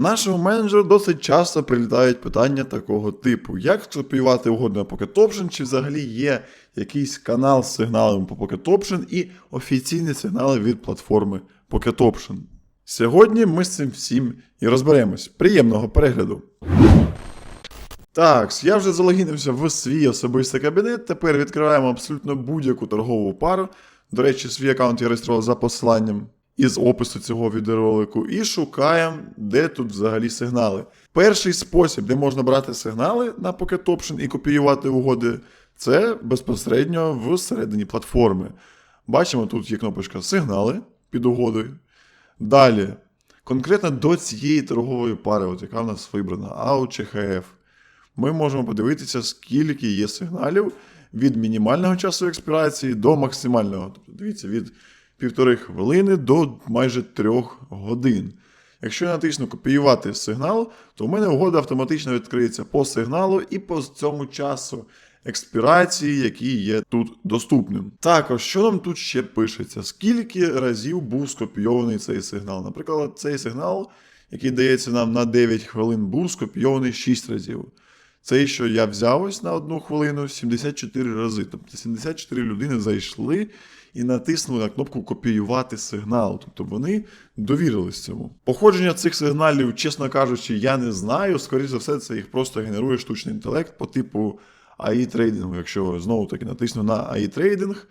Нашому менеджеру досить часто прилітають питання такого типу: як скопіювати угоду на Pocket Option, чи взагалі є якийсь канал з сигналами по Pocket Option і офіційні сигнали від платформи Pocket Option. Сьогодні ми з цим всім і розберемось. Приємного перегляду! Так, я вже залогінився в свій особистий кабінет. Тепер відкриваємо абсолютно будь-яку торгову пару. До речі, свій аккаунт я реєстрував за посиланням із опису цього відеоролику і шукаємо, де тут взагалі сигнали. Перший спосіб, де можна брати сигнали на Pocket Option і копіювати угоди, це безпосередньо всередині платформи. Бачимо, тут є кнопочка Сигнали під угодою. Далі, конкретно до цієї торгової пари, от яка в нас вибрана, AU чи HF, ми можемо подивитися, скільки є сигналів від мінімального часу експірації до максимального. Тобто, дивіться, від півтори хвилини до майже трьох годин. Якщо я натисну копіювати сигнал, то в мене угода автоматично відкриється по сигналу і по цьому часу експірації, який є тут доступним. Також, що нам тут ще пишеться? Скільки разів був скопійований цей сигнал? Наприклад, цей сигнал, який дається нам на 9 хвилин, був скопійований 6 разів. Цей, що я взяв ось на одну хвилину, 74 рази. Тобто 74 людини зайшли і натиснули на кнопку копіювати сигнал. Тобто вони довірились цьому. Походження цих сигналів, чесно кажучи, я не знаю. Скоріше за все, це їх просто генерує штучний інтелект по типу AI трейдингу. Якщо знову таки натисну на AI трейдинг,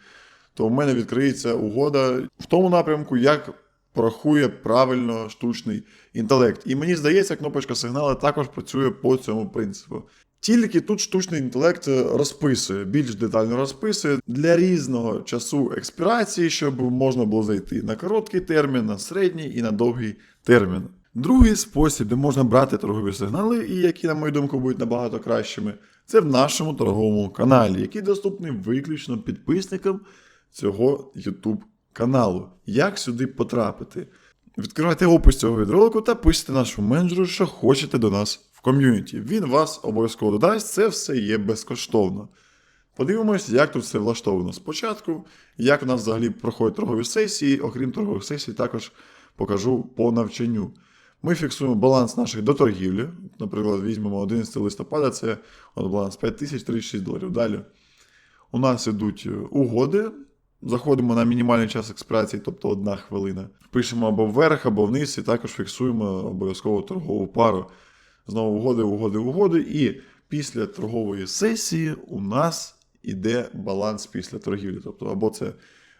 то в мене відкриється угода в тому напрямку, як порахує правильно штучний інтелект. І мені здається, кнопочка сигнали також працює по цьому принципу. Тільки тут штучний інтелект розписує, більш детально розписує для різного часу експірації, щоб можна було зайти на короткий термін, на середній і на довгий термін. Другий спосіб, де можна брати торгові сигнали, і які, на мою думку, будуть набагато кращими, це в нашому торговому каналі, який доступний виключно підписникам цього YouTube каналу. Як сюди потрапити? Відкривайте опис цього відролику та пишіть нашому менеджеру, що хочете до нас в ком'юніті. Він вас обов'язково додасть, це все є безкоштовно. Подивимось, як тут все влаштовано спочатку, як у нас взагалі проходять торгові сесії. Окрім торгових сесій, також покажу по навчанню. Ми фіксуємо баланс наших до торгівлі. Наприклад, візьмемо 11 листопада, це от баланс 5036 доларів. Далі у нас ідуть е, угоди. Заходимо на мінімальний час експірації, тобто одна хвилина. Пишемо або вверх, або вниз, і також фіксуємо обов'язково торгову пару. Знову угоди, угоди, угоди. І після торгової сесії у нас іде баланс після торгівлі. Тобто, або це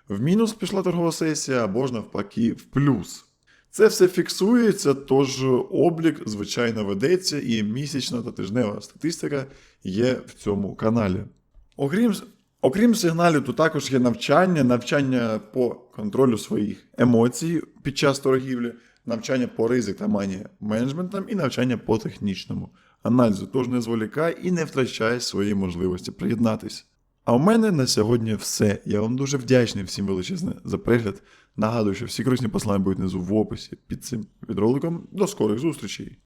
в мінус пішла торгова сесія, або ж навпаки в плюс. Це все фіксується, тож облік, звичайно, ведеться, і місячна та тижнева статистика є в цьому каналі. Окрім, окрім сигналів, тут також є навчання, навчання по контролю своїх емоцій під час торгівлі, навчання по ризик та мані менеджментам і навчання по технічному аналізу. Тож не зволікай і не втрачай свої можливості приєднатись. А у мене на сьогодні все. Я вам дуже вдячний всім величезне за перегляд. Нагадую, що всі корисні послання будуть внизу в описі під цим відроликом. До скорих зустрічей!